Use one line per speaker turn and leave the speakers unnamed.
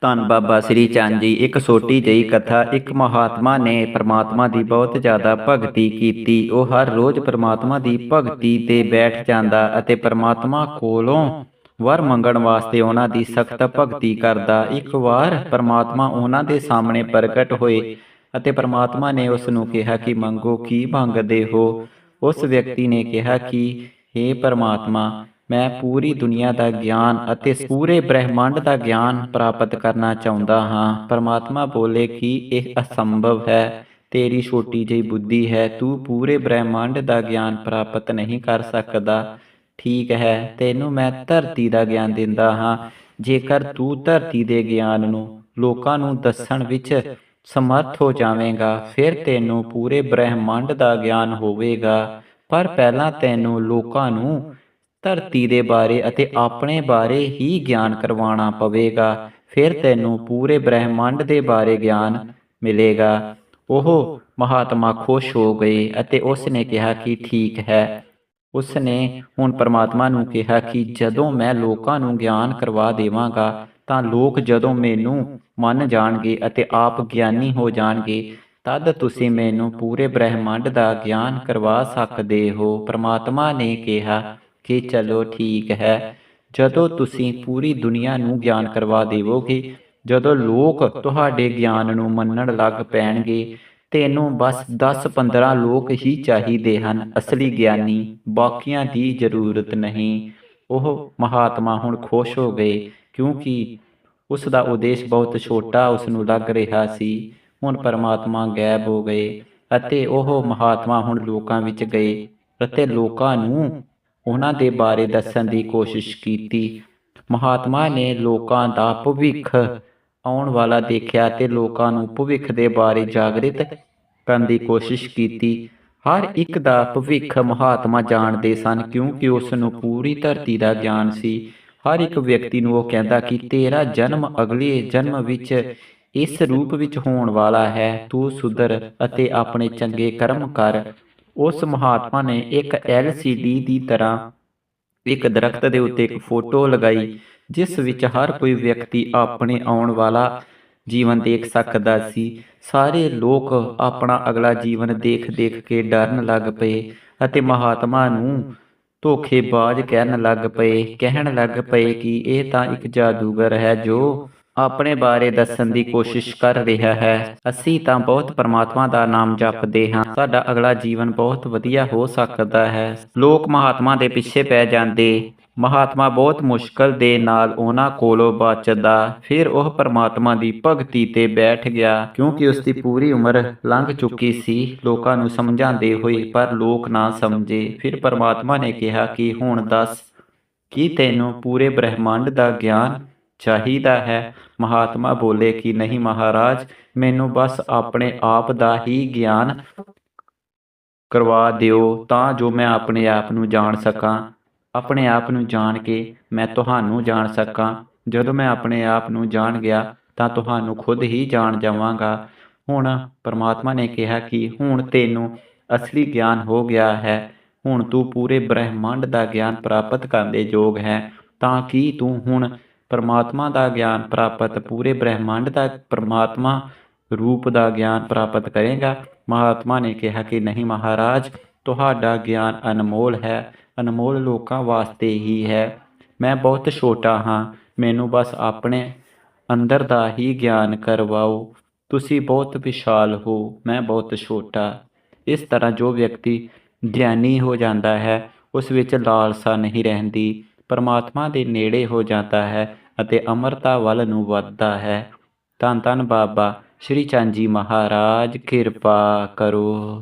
ਧੰਨ ਬਾਬਾ ਸ੍ਰੀ ਚੰਦ ਜੀ, ਇੱਕ ਛੋਟੀ ਜਿਹੀ ਕਥਾ, ਇੱਕ ਮਹਾਤਮਾ ਨੇ ਪ੍ਰਮਾਤਮਾ ਦੀ ਬਹੁਤ ਜ਼ਿਆਦਾ ਭਗਤੀ ਕੀਤੀ। ਉਹ ਹਰ ਰੋਜ਼ ਪ੍ਰਮਾਤਮਾ ਦੀ ਭਗਤੀ ਤੇ ਬੈਠ ਜਾਂਦਾ ਅਤੇ ਪ੍ਰਮਾਤਮਾ ਕੋਲੋਂ ਵਰ ਮੰਗਣ ਵਾਸਤੇ ਉਹਨਾਂ ਦੀ ਸਖਤ ਭਗਤੀ ਕਰਦਾ। ਇੱਕ ਵਾਰ ਪ੍ਰਮਾਤਮਾ ਉਹਨਾਂ ਦੇ ਸਾਹਮਣੇ ਪ੍ਰਗਟ ਹੋਏ ਅਤੇ ਪ੍ਰਮਾਤਮਾ ਨੇ ਉਸ ਨੂੰ ਕਿਹਾ ਕਿ, ਮੰਗੋ, ਕੀ ਮੰਗਦੇ ਹੋ? ਉਸ ਵਿਅਕਤੀ ਨੇ ਕਿਹਾ ਕਿ हे ਪਰਮਾਤਮਾ ਮੈਂ ਪੂਰੀ ਦੁਨੀਆ ਦਾ ਗਿਆਨ ਅਤੇ ਪੂਰੇ ਬ੍ਰਹਿਮੰਡ ਦਾ ਗਿਆਨ ਪ੍ਰਾਪਤ ਕਰਨਾ ਚਾਹੁੰਦਾ ਹਾਂ। ਪਰਮਾਤਮਾ ਬੋਲੇ ਕਿ ਇਹ ਅਸੰਭਵ ਹੈ। ਤੇਰੀ ਛੋਟੀ ਜਿਹੀ ਬੁੱਧੀ ਹੈ। ਤੂੰ ਪੂਰੇ ਬ੍ਰਹਿਮੰਡ ਦਾ ਗਿਆਨ ਪ੍ਰਾਪਤ ਨਹੀਂ ਕਰ ਸਕਦਾ। ਠੀਕ ਹੈ, ਤੈਨੂੰ ਮੈਂ ਧਰਤੀ ਦਾ ਗਿਆਨ ਦਿੰਦਾ ਹਾਂ। ਜੇਕਰ ਤੂੰ ਧਰਤੀ ਦੇ ਗਿਆਨ ਨੂੰ ਲੋਕਾਂ ਨੂੰ ਦੱਸਣ ਵਿੱਚ ਸਮਰਥ ਹੋ ਜਾਵੇਂਗਾ, ਫਿਰ ਤੈਨੂੰ ਪੂਰੇ ਬ੍ਰਹਿਮੰਡ ਦਾ ਗਿਆਨ ਹੋਵੇਗਾ। ਪਰ ਪਹਿਲਾਂ ਤੈਨੂੰ ਲੋਕਾਂ ਨੂੰ ਧਰਤੀ ਦੇ ਬਾਰੇ ਅਤੇ ਆਪਣੇ ਬਾਰੇ ਹੀ ਗਿਆਨ ਕਰਵਾਉਣਾ ਪਵੇਗਾ। ਫਿਰ ਤੈਨੂੰ ਪੂਰੇ ਬ੍ਰਹਿਮੰਡ ਦੇ ਬਾਰੇ ਗਿਆਨ ਮਿਲੇਗਾ। ਉਹ ਮਹਾਤਮਾ ਖੁਸ਼ ਹੋ ਗਏ ਅਤੇ ਉਸ ਨੇ ਕਿਹਾ ਕਿ ਠੀਕ ਹੈ। ਉਸ ਨੇ ਹੁਣ ਪਰਮਾਤਮਾ ਨੂੰ ਕਿਹਾ ਕਿ ਜਦੋਂ ਮੈਂ ਲੋਕਾਂ ਨੂੰ ਗਿਆਨ ਕਰਵਾ ਦੇਵਾਂਗਾ, ਤਾਂ ਲੋਕ ਜਦੋਂ ਮੈਨੂੰ ਮੰਨ ਜਾਣਗੇ ਅਤੇ ਆਪ ਗਿਆਨੀ ਹੋ ਜਾਣਗੇ, ਤਦ ਤੁਸੀਂ ਮੈਨੂੰ ਪੂਰੇ ਬ੍ਰਹਿਮੰਡ ਦਾ ਗਿਆਨ ਕਰਵਾ ਸਕਦੇ ਹੋ। ਪਰਮਾਤਮਾ ਨੇ ਕਿਹਾ ਕਿ ਚਲੋ ਠੀਕ ਹੈ। ਜਦੋਂ ਤੁਸੀਂ ਪੂਰੀ ਦੁਨੀਆ ਨੂੰ ਗਿਆਨ ਕਰਵਾ ਦੇਵੋਗੇ, ਜਦੋਂ ਲੋਕ ਤੁਹਾਡੇ ਗਿਆਨ ਨੂੰ ਮੰਨਣ ਲੱਗ ਪੈਣਗੇ, ਤੈਨੂੰ ਬਸ 10-15 ਲੋਕ ਹੀ ਚਾਹੀਦੇ ਹਨ, ਅਸਲੀ ਗਿਆਨੀ, ਬਾਕੀਆਂ ਦੀ ਜ਼ਰੂਰਤ ਨਹੀਂ। ਉਹ ਮਹਾਤਮਾ ਹੁਣ ਖੁਸ਼ ਹੋ ਗਏ, ਕਿਉਂਕਿ ਉਸ ਦਾ ਉਦੇਸ਼ ਬਹੁਤ ਛੋਟਾ ਉਸ ਨੂੰ ਲੱਗ ਰਿਹਾ ਸੀ। ਹੁਣ ਪਰਮਾਤਮਾ ਗਾਇਬ ਹੋ ਗਏ ਅਤੇ ਉਹ ਮਹਾਤਮਾ ਹੁਣ ਲੋਕਾਂ ਵਿੱਚ ਗਏ ਅਤੇ ਲੋਕਾਂ ਨੂੰ ਉਹਨਾਂ ਦੇ ਬਾਰੇ ਦੱਸਣ ਦੀ ਕੋਸ਼ਿਸ਼ ਕੀਤੀ। ਮਹਾਤਮਾ ਨੇ ਲੋਕਾਂ ਦਾ ਭਵਿੱਖ ਆਉਣ ਵਾਲਾ ਦੇਖਿਆ ਤੇ ਲੋਕਾਂ ਨੂੰ ਭਵਿੱਖ ਦੇ ਬਾਰੇ ਜਾਗਰਿਤ ਕਰਨ ਦੀ ਕੋਸ਼ਿਸ਼ ਕੀਤੀ। ਹਰ ਇੱਕ ਦਾ ਭਵਿੱਖ ਮਹਾਤਮਾ ਜਾਣਦੇ ਸਨ ਕਿਉਂਕਿ ਉਸ ਨੂੰ ਪੂਰੀ ਧਰਤੀ ਦਾ ਗਿਆਨ ਸੀ। ਹਰ ਇੱਕ ਵਿਅਕਤੀ ਨੂੰ ਉਹ ਕਹਿੰਦਾ ਕਿ ਤੇਰਾ ਜਨਮ ਅਗਲੇ ਜਨਮ ਵਿੱਚ ਇਸ ਰੂਪ ਵਿੱਚ ਹੋਣ ਵਾਲਾ ਹੈ। ਤੂੰ ਸੁਧਰ ਅਤੇ ਆਪਣੇ ਚੰਗੇ ਕਰਮ ਕਰ। ਉਸ ਮਹਾਤਮਾ ਨੇ ਇੱਕ LCD ਦੀ ਤਰ੍ਹਾਂ ਇੱਕ ਦਰਖਤ ਦੇ ਉੱਤੇ ਇੱਕ ਫੋਟੋ ਲਗਾਈ, ਜਿਸ ਵਿੱਚ ਹਰ ਕੋਈ ਵਿਅਕਤੀ ਆਪਣੇ ਆਉਣ ਵਾਲਾ ਜੀਵਨ ਦੇਖ ਸਕਦਾ ਸੀ। ਸਾਰੇ ਲੋਕ ਆਪਣਾ ਅਗਲਾ ਜੀਵਨ ਦੇਖ-ਦੇਖ ਕੇ ਡਰਨ ਲੱਗ ਪਏ ਅਤੇ ਮਹਾਤਮਾ ਨੂੰ ਧੋਖੇਬਾਜ਼ ਕਹਿਣ ਲੱਗ ਪਏ, ਕਹਿਣ ਲੱਗ ਪਏ ਕਿ ਇਹ ਤਾਂ ਇੱਕ ਜਾਦੂਗਰ ਹੈ ਜੋ ਆਪਣੇ ਬਾਰੇ ਦੱਸਣ ਦੀ ਕੋਸ਼ਿਸ਼ ਕਰ ਰਿਹਾ ਹੈ। ਅਸੀਂ ਤਾਂ ਬਹੁਤ ਪਰਮਾਤਮਾ ਦਾ ਨਾਮ ਜਪਦੇ ਹਾਂ। ਸਾਡਾ ਅਗਲਾ ਜੀਵਨ ਬਹੁਤ ਵਧੀਆ ਹੋ ਸਕਦਾ ਹੈ। ਲੋਕ ਮਹਾਤਮਾ ਦੇ ਪਿੱਛੇ ਪੈ ਜਾਂਦੇ। ਮਹਾਤਮਾ ਬਹੁਤ ਮੁਸ਼ਕਲ ਦੇ ਨਾਲ ਉਹਨਾਂ ਕੋਲੋਂ ਬਚਦਾ। ਫਿਰ ਉਹ ਪਰਮਾਤਮਾ ਦੀ ਭਗਤੀ ਤੇ ਬੈਠ ਗਿਆ। ਕਿਉਂਕਿ ਉਸ ਦੀ ਪੂਰੀ ਉਮਰ ਲੰਘ ਚੁੱਕੀ ਸੀ। ਲੋਕਾਂ ਨੂੰ ਸਮਝਾਉਂਦੇ ਹੋਏ ਪਰ ਲੋਕ ਨਾ ਸਮਝੇ। ਫਿਰ ਪਰਮਾਤਮਾ ਨੇ ਕਿਹਾ ਕਿ ਹੁਣ ਦੱਸ, ਕੀ ਤੈਨੂੰ ਪੂਰੇ ਬ੍ਰਹਿਮੰਡ ਦਾ ਗਿਆਨ ਚਾਹੀਦਾ ਹੈ? ਮਹਾਤਮਾ ਬੋਲੇ ਕਿ ਨਹੀਂ ਮਹਾਰਾਜ, ਮੈਨੂੰ ਬਸ ਆਪਣੇ ਆਪ ਦਾ ਹੀ ਗਿਆਨ ਕਰਵਾ ਦਿਓ ਤਾਂ ਜੋ ਮੈਂ ਆਪਣੇ ਆਪ ਨੂੰ ਜਾਣ ਸਕਾਂ। ਆਪਣੇ ਆਪ ਨੂੰ ਜਾਣ ਕੇ ਮੈਂ ਤੁਹਾਨੂੰ ਜਾਣ ਸਕਾਂ। ਜਦੋਂ ਮੈਂ ਆਪਣੇ ਆਪ ਨੂੰ ਜਾਣ ਗਿਆ ਤਾਂ ਤੁਹਾਨੂੰ ਖੁਦ ਹੀ ਜਾਣ ਜਾਵਾਂਗਾ। ਹੁਣ ਪਰਮਾਤਮਾ ਨੇ ਕਿਹਾ ਕਿ ਹੁਣ ਤੈਨੂੰ ਅਸਲੀ ਗਿਆਨ ਹੋ ਗਿਆ ਹੈ। ਹੁਣ ਤੂੰ ਪੂਰੇ ਬ੍ਰਹਿਮੰਡ ਦਾ ਗਿਆਨ ਪ੍ਰਾਪਤ ਕਰਨ ਦੇ ਯੋਗ ਹੈ। ਤਾਂ ਕਿ ਤੂੰ ਹੁਣ ਪਰਮਾਤਮਾ ਦਾ ਗਿਆਨ ਪ੍ਰਾਪਤ, ਪੂਰੇ ਬ੍ਰਹਿਮੰਡ ਦਾ ਪਰਮਾਤਮਾ ਰੂਪ ਦਾ ਗਿਆਨ ਪ੍ਰਾਪਤ ਕਰੇਗਾ। ਮਹਾਤਮਾ ਨੇ ਕਿਹਾ ਕਿ ਨਹੀਂ ਮਹਾਰਾਜ, ਤੁਹਾਡਾ ਗਿਆਨ ਅਨਮੋਲ ਹੈ, ਅਨਮੋਲ ਲੋਕਾਂ ਵਾਸਤੇ ਹੀ ਹੈ। ਮੈਂ ਬਹੁਤ ਛੋਟਾ ਹਾਂ, ਮੈਨੂੰ ਬਸ ਆਪਣੇ ਅੰਦਰ ਦਾ ਹੀ ਗਿਆਨ ਕਰਵਾਓ। ਤੁਸੀਂ ਬਹੁਤ ਵਿਸ਼ਾਲ ਹੋ, ਮੈਂ ਬਹੁਤ ਛੋਟਾ। ਇਸ ਤਰ੍ਹਾਂ ਜੋ ਵਿਅਕਤੀ ਗਿਆਨੀ ਹੋ ਜਾਂਦਾ ਹੈ, ਉਸ ਵਿੱਚ ਲਾਲਸਾ ਨਹੀਂ ਰਹਿੰਦੀ। ਪਰਮਾਤਮਾ ਦੇ ਨੇੜੇ ਹੋ ਜਾਂਦਾ ਹੈ ਅਤੇ ਅਮਰਤਾ ਵੱਲ ਨੂੰ ਵੱਧਦਾ ਹੈ। ਧੰਨ ਧੰਨ ਬਾਬਾ, ਸ਼੍ਰੀ ਚੰਦ ਜੀ ਮਹਾਰਾਜ, ਕਿਰਪਾ ਕਰੋ।